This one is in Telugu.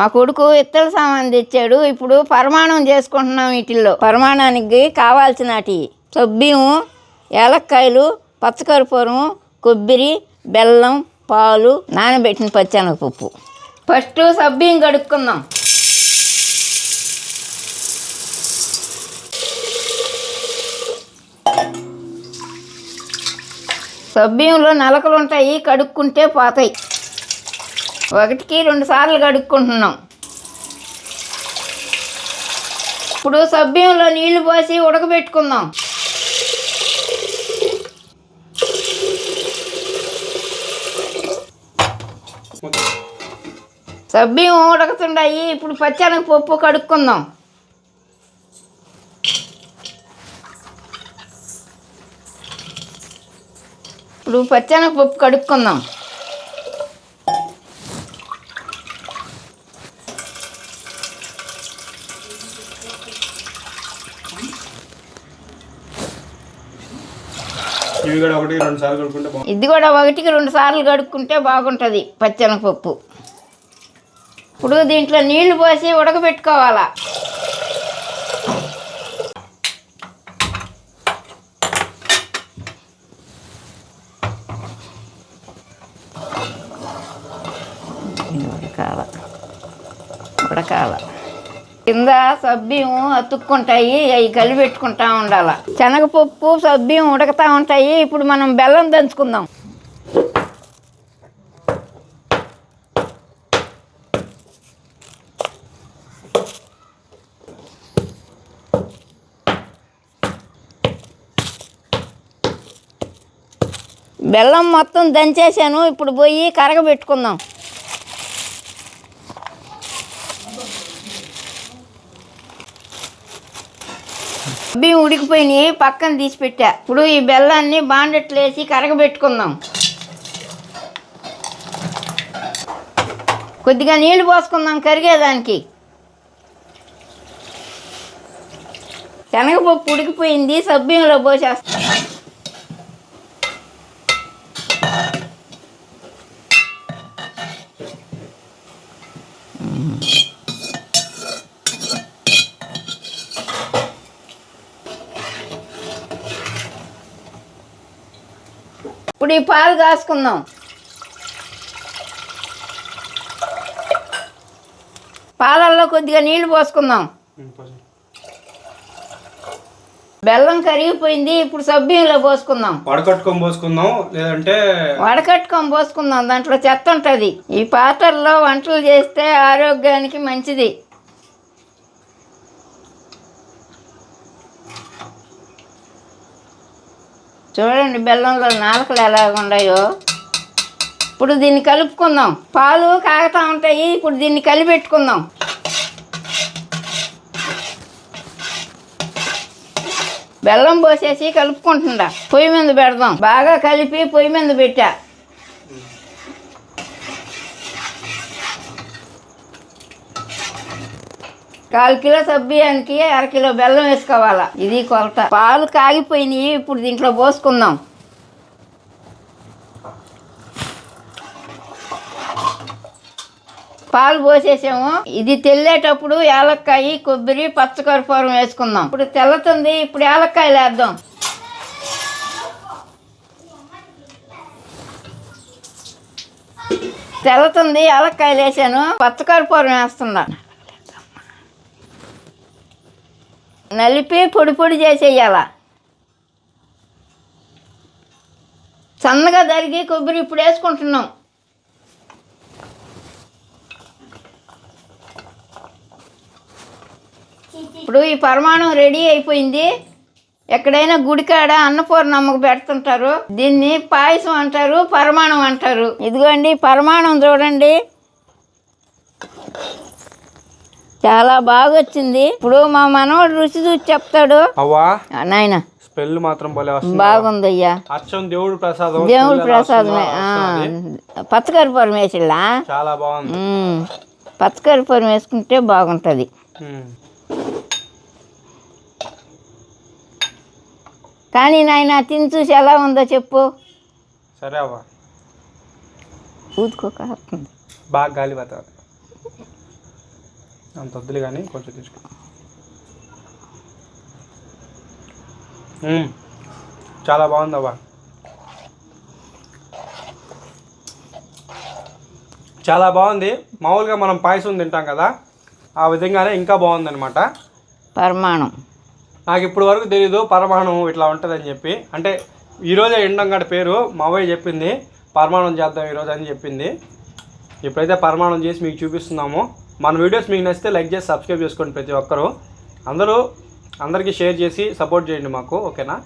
మా కొడుకు ఇత్తల సామాన్ తెచ్చాడు. ఇప్పుడు పరమాణం చేసుకుంటున్నాం వీటిల్లో. పరమాణానికి కావాల్సినటి సబ్బియం ఏలక్కాయలు పచ్చకర్పూరం కొబ్బరి బెల్లం పాలు నానబెట్టిన పచ్చెనగపప్పు. ఫస్ట్ సబ్బియం కడుక్కుందాం. సబ్బియంలో నలకలు ఉంటాయి కడుక్కుంటే పోతాయి. ఒకటికి రెండు సార్లు కడుక్కుంటున్నాం. ఇప్పుడు సభ్యంలో నీళ్ళు పోసి ఉడకబెట్టుకుందాం. సభ్యం ఉడకతుండాయి. ఇప్పుడు పచ్చనగ పప్పు కడుక్కుందాం. ఇప్పుడు పచ్చనగ పప్పు కడుక్కుందాం. ఇవి కూడా ఒకటి రెండు సార్లు ఇది కూడా ఒకటికి రెండు సార్లు కడుక్కుంటే బాగుంటుంది పచ్చెనగపప్పు ఇప్పుడు దీంట్లో నీళ్ళు పోసి ఉడకబెట్టుకోవాలా. ఉడకాల. ఉడకాల. కింద సభ్యం అతుక్కుంటాయి అవి కలిపెట్టుకుంటా ఉండాల. శనగపప్పు సభ్యం ఉడకతా ఉంటాయి ఇప్పుడు మనం బెల్లం దంచుకుందాం. బెల్లం మొత్తం దంచేసాను ఇప్పుడు పోయి కరగబెట్టుకుందాం. బియ్యం ఉడికిపోయినాయి పక్కన తీసి పెట్టా. ఇప్పుడు ఈ బెల్లాన్ని బాండెట్లు వేసి కరగబెట్టుకుందాం. కొద్దిగా నీళ్ళు పోసుకుందాం కరిగేదానికి. శనగపప్పు ఉడికిపోయింది సబ్బింలో పోసేస్తాం. ఇప్పుడు ఈ పాలు కాసుకుందాం. పాలల్లో కొద్దిగా నీళ్ళు పోసుకుందాం. బెల్లం కరిగిపోయింది ఇప్పుడు సబ్బియంలో పోసుకుందాం. వడకట్టుకొని పోసుకుందాం లేదంటే వడకట్టుకొని పోసుకుందాం దాంట్లో చెత్త ఉంటుంది. ఈ పాత్రలో వంటలు చేస్తే ఆరోగ్యానికి మంచిది. చూడండి బెల్లంలో నాలుకలు ఎలా ఉన్నాయో. ఇప్పుడు దీన్ని కలుపుకుందాం. పాలు కాగుతా ఉంటాయి. ఇప్పుడు దీన్ని కలిపెట్టుకుందాం. బెల్లం పోసేసి కలుపుకుంటుండ పొయ్యి మీద పెడదాం. బాగా కలిపి పొయ్యి మీద పెట్టా. కాలు కిలో సబ్బియానికి అరకిలో బెల్లం వేసుకోవాలా. ఇది కొలత. పాలు కాగిపోయినాయి ఇప్పుడు దీంట్లో పోసుకుందాం. పాలు పోసేసాము. ఇది తెల్లేటప్పుడు యాలక్కాయ కొబ్బరి పచ్చకర్పూరం వేసుకుందాం. ఇప్పుడు తెల్లతుంది ఇప్పుడు ఏలక్కాయలు వేద్దాం. తెల్లతుంది ఏలక్కాయలు వేసాను పచ్చకర్పూరం వేస్తున్నాను నలిపి పొడి పొడి చేసేయాల. సన్నగా తరిగి కొబ్బరి ఇప్పుడు వేసుకుంటున్నాం. ఇప్పుడు ఈ పరమాణం రెడీ అయిపోయింది. ఎక్కడైనా గుడికాడ అన్నపూర్ణమ్మకు పెడుతుంటారు. దీన్ని పాయసం అంటారు పరమాణం అంటారు. ఇదిగోండి పరమాణం చూడండి. చాలా బాగా వచ్చింది ఇప్పుడు మా మనవడు రుచి చూసి చెప్తాడు. అవ్వా? నాయన. స్మెల్ మాత్రం భలే వస్తుంది బాగుందయ్యా. అచ్చం దేవుడు ప్రసాదం దేవుడి ప్రసాదమే. పచ్చకరిపురం వేసిల్లా? చాలా బాగుంది. పచ్చకరిపురం వేసుకుంటే బాగుంటుంది. కానీ నాయన తిని చూసి ఎలా ఉందో చెప్పు. సరే అవ్వ. ఊదుకోక బాగా గాలి పట్టాలి అంత వద్దులే కానీ కొంచెం తీసుకో. చాలా బాగుంది అవ్వ చాలా బాగుంది. మామూలుగా మనం పాయసం తింటాం కదా ఆ విధంగానే ఇంకా బాగుందన్నమాట. పరిమాణం. నాకు ఇప్పుడు వరకు తెలీదు పరమాణం ఇట్లా ఉంటుందని చెప్పి. అంటే ఈరోజే ఎండం గడ పేరు మావయ్య చెప్పింది పరమాణం చేద్దాం ఈరోజు అని చెప్పింది. ఇప్పుడైతే పరమాణం చేసి మీకు చూపిస్తున్నాము. మన వీడియోస్ మీకు నచ్చితే లైక్ చేసి సబ్స్క్రైబ్ చేసుకోండి ప్రతి ఒక్కరూ. అందరూ అందరికీ షేర్ చేసి సపోర్ట్ చేయండి మాకు ఓకేనా?